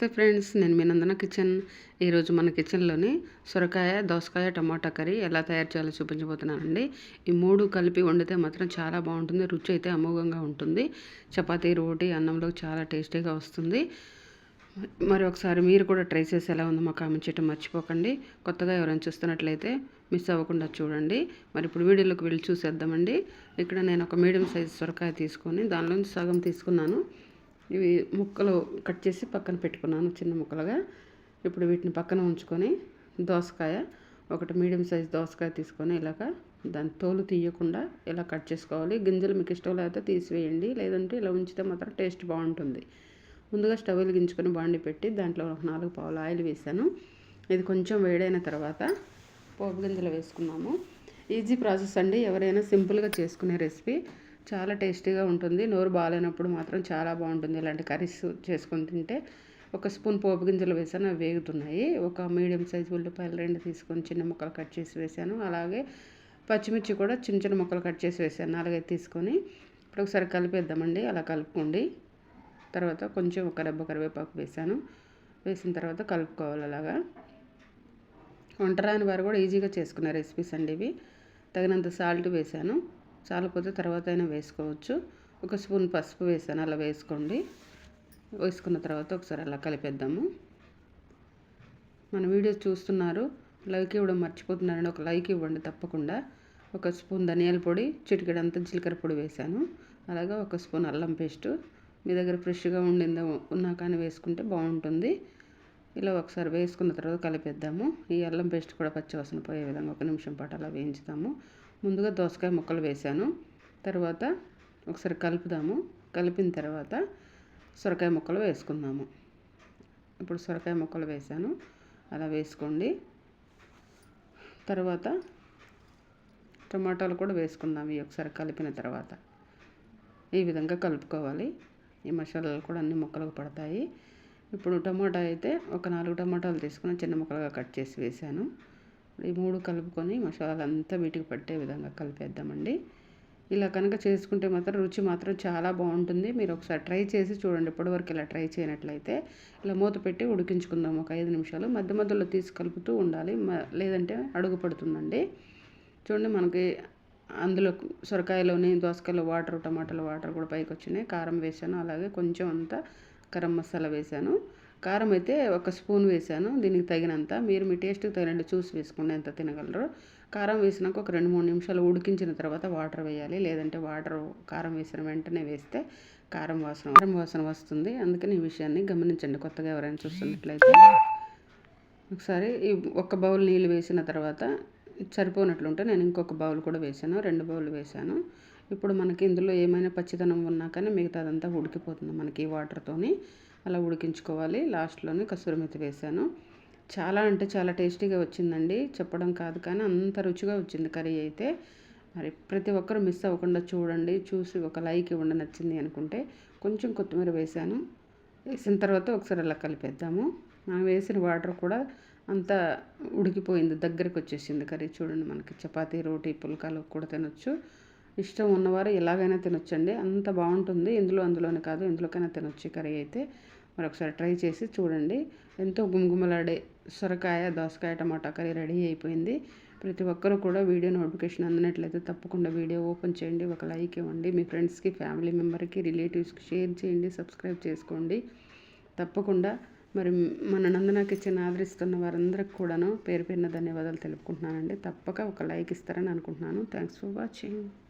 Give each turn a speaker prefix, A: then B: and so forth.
A: నమస్తే ఫ్రెండ్స్ నేను మీ నందన కిచెన్. ఈరోజు మన కిచెన్లోని సొరకాయ దోసకాయ టమాటా కర్రీ ఎలా తయారు చేయాలో చూపించబోతున్నానండి. ఈ మూడు కలిపి వండితే మాత్రం చాలా బాగుంటుంది రుచి అయితే అమోఘంగా ఉంటుంది. చపాతీ రోటి అన్నంలో చాలా టేస్టీగా వస్తుంది. మరి ఒకసారి మీరు కూడా ట్రై చేసి ఎలా ఉందో మాకు కామెంట్ చేయటం మర్చిపోకండి. కొత్తగా ఎవరైనా చూస్తున్నట్లయితే మిస్ అవ్వకుండా చూడండి. మరి ఇప్పుడు వీడియోలోకి వెళ్ళి చూసేద్దామండి. ఇక్కడ నేను ఒక మీడియం సైజ్ సొరకాయ తీసుకొని దానిలోంచి సగం తీసుకున్నాను. ఇవి ముక్కలు కట్ చేసి పక్కన పెట్టుకున్నాను చిన్న ముక్కలుగా. ఇప్పుడు వీటిని పక్కన ఉంచుకొని దోసకాయ ఒకటి మీడియం సైజ్ దోసకాయ తీసుకొని ఇలాగ దాని తోలు తీయకుండా ఇలా కట్ చేసుకోవాలి. గింజలు మీకు ఇష్టం లేకపోతే తీసివేయండి లేదంటే ఇలా ఉంచితే మాత్రం టేస్ట్ బాగుంటుంది. ముందుగా స్టవ్ వెలిగించుకొని బాండి పెట్టి దాంట్లో ఒక నాలుగు పావులు ఆయిల్ వేసాను ఇది కొంచెం వేడైన తర్వాత పోపు గింజలు వేసుకున్నాము. ఈజీ ప్రాసెస్ అండి. ఎవరైనా సింపుల్గా చేసుకునే రెసిపీ. చాలా టేస్టీగా ఉంటుంది. నోరు బాగాలేనప్పుడు మాత్రం చాలా బాగుంటుంది. ఇలాంటి కర్రీస్ చేసుకొని తింటే ఒక స్పూన్ పోపు గింజలు వేసాను. అవి వేగుతున్నాయి. ఒక మీడియం సైజ్ ఉల్లిపాయలు రెండు తీసుకొని చిన్న ముక్కలు కట్ చేసి వేసాను. అలాగే పచ్చిమిర్చి కూడా చిన్న చిన్న ముక్కలు కట్ చేసి వేసాను. నాలుగైదు తీసుకొని ఇప్పుడు ఒకసారి కలిపేద్దామండి. అలా కలుపుకోండి. తర్వాత కొంచెం ఒక రెబ్బ కరివేపాకు వేసాను. వేసిన తర్వాత కలుపుకోవాలి అలాగా. వంట రాని వారు కూడా ఈజీగా చేసుకునే రెసిపీస్ అండి ఇవి. తగినంత సాల్ట్ వేసాను. చాలకపోతే తర్వాత అయినా వేసుకోవచ్చు. ఒక స్పూన్ పసుపు వేసాను అలా వేసుకోండి. వేసుకున్న తర్వాత ఒకసారి అలా కలిపేద్దాము. మన వీడియో చూస్తున్నారు లైక్ ఇవ్వడం మర్చిపోతున్నారని ఒక లైక్ ఇవ్వండి తప్పకుండా. ఒక స్పూన్ ధనియాల పొడి చిటికెడంతా జీలకర్ర పొడి వేసాను. అలాగే ఒక స్పూన్ అల్లం పేస్టు. మీ దగ్గర ఫ్రెష్గా ఉండిందో ఉన్నా కానీ వేసుకుంటే బాగుంటుంది. ఇలా ఒకసారి వేసుకున్న తర్వాత కలిపేద్దాము. ఈ అల్లం పేస్ట్ కూడా పచ్చివాసన పోయే విధంగా ఒక నిమిషం పాటు అలా వేయించుతాము. ముందుగా దోసకాయ ముక్కలు వేసాను తర్వాత ఒకసారి కలుపుదాము. కలిపిన తర్వాత సొరకాయ ముక్కలు వేసుకుందాము. ఇప్పుడు సొరకాయ ముక్కలు వేసాను అలా వేసుకోండి. తర్వాత టమాటాలు కూడా వేసుకుందాం ఇవి ఒకసారి కలిపిన తర్వాత. ఈ విధంగా కలుపుకోవాలి. ఈ మసాలాలు కూడా అన్ని ముక్కలకు పడతాయి. ఇప్పుడు టమాటా అయితే ఒక నాలుగు టమాటాలు తీసుకుని చిన్న ముక్కలుగా కట్ చేసి వేసాను ఈ మూడు కలుపుకొని మసాలాలు అంతా వీటికి పట్టే విధంగా కలిపేద్దామండి. ఇలా కనుక చేసుకుంటే మాత్రం రుచి మాత్రం చాలా బాగుంటుంది. మీరు ఒకసారి ట్రై చేసి చూడండి. ఇప్పటివరకు ఇలా ట్రై చేయనట్లయితే ఇలా మూత పెట్టి ఉడికించుకుందాం ఒక ఐదు నిమిషాలు. మధ్య మధ్యలో తీసి కలుపుతూ ఉండాలి. లేదంటే అడుగు పడుతుందండి. చూడండి మనకి అందులో సొరకాయలోని దోసకాయలో వాటర్ టమాటాలు వాటర్ కూడా పైకి వచ్చినాయి. కారం వేసాను. అలాగే కొంచెం అంతా గరం మసాలా వేసాను. కారం అయితే ఒక స్పూన్ వేసాను దీనికి తగినంత. మీరు మీ టేస్ట్కి తగినట్టు చూసి వేసుకోండి ఎంత తినగలరు. కారం వేసినాక ఒక రెండు మూడు నిమిషాలు ఉడికించిన తర్వాత వాటర్ వేయాలి. లేదంటే వాటర్ కారం వేసిన వెంటనే వేస్తే కారం వాసన కారం వాసన వస్తుంది. అందుకని ఈ విషయాన్ని గమనించండి కొత్తగా ఎవరైనా చూస్తున్నట్లయితే. ఒకసారి ఈ ఒక్క బౌల్ నీళ్ళు వేసిన తర్వాత సరిపోనట్లుంటే నేను ఇంకొక బౌల్ కూడా వేసాను రెండు బౌల్ వేసాను ఇప్పుడు మనకి ఇందులో ఏమైనా పచ్చిదనం ఉన్నా కానీ మిగతాదంతా ఉడికిపోతుంది మనకి ఈ వాటర్తోని. అలా ఉడికించుకోవాలి. లాస్ట్లోనే కసూరి మెతి వేసాను చాలా అంటే చాలా టేస్టీగా వచ్చిందండి. చెప్పడం కాదు కానీ అంత రుచిగా వచ్చింది కర్రీ అయితే. మరి ప్రతి ఒక్కరు మిస్ అవ్వకుండా చూడండి. చూసి ఒక లైక్ ఇవ్వండి నచ్చింది అనుకుంటే కొంచెం కొత్తిమీర వేసాను వేసిన తర్వాత ఒకసారి అలా కలిపేద్దాము. మనం వేసిన వాటర్ కూడా అంతా ఉడికిపోయింది. దగ్గరికి వచ్చేసింది కర్రీ. చూడండి మనకి చపాతీ రోటీ పుల్కాలు కూడా తినొచ్చు. ఇష్టం ఉన్నవారు ఎలాగైనా తినొచ్చండి. అంత బాగుంటుంది. ఇందులో అందులోనే కాదు ఎందులోకైనా తినొచ్చు కర్రీ అయితే మరి ఒకసారి ట్రై చేసి చూడండి. ఎంతో గుమగుమలాడే సొరకాయ దోసకాయ టమాటా కర్రీ రెడీ అయిపోయింది. ప్రతి ఒక్కరూ కూడా వీడియో నోటిఫికేషన్ అందినట్లయితే తప్పకుండా వీడియో ఓపెన్ చేయండి. ఒక లైక్ ఇవ్వండి. మీ ఫ్రెండ్స్కి ఫ్యామిలీ మెంబర్కి రిలేటివ్స్కి షేర్ చేయండి. సబ్స్క్రైబ్ చేసుకోండి. తప్పకుండా మరి మన నందన కిచెన్ ఆదరిస్తున్న వారందరికి కూడాను పేరు పేరున ధన్యవాదాలు తెలుపుకుంటున్నానండి. తప్పక ఒక లైక్ ఇస్తారని అనుకుంటున్నాను. Thanks for watching.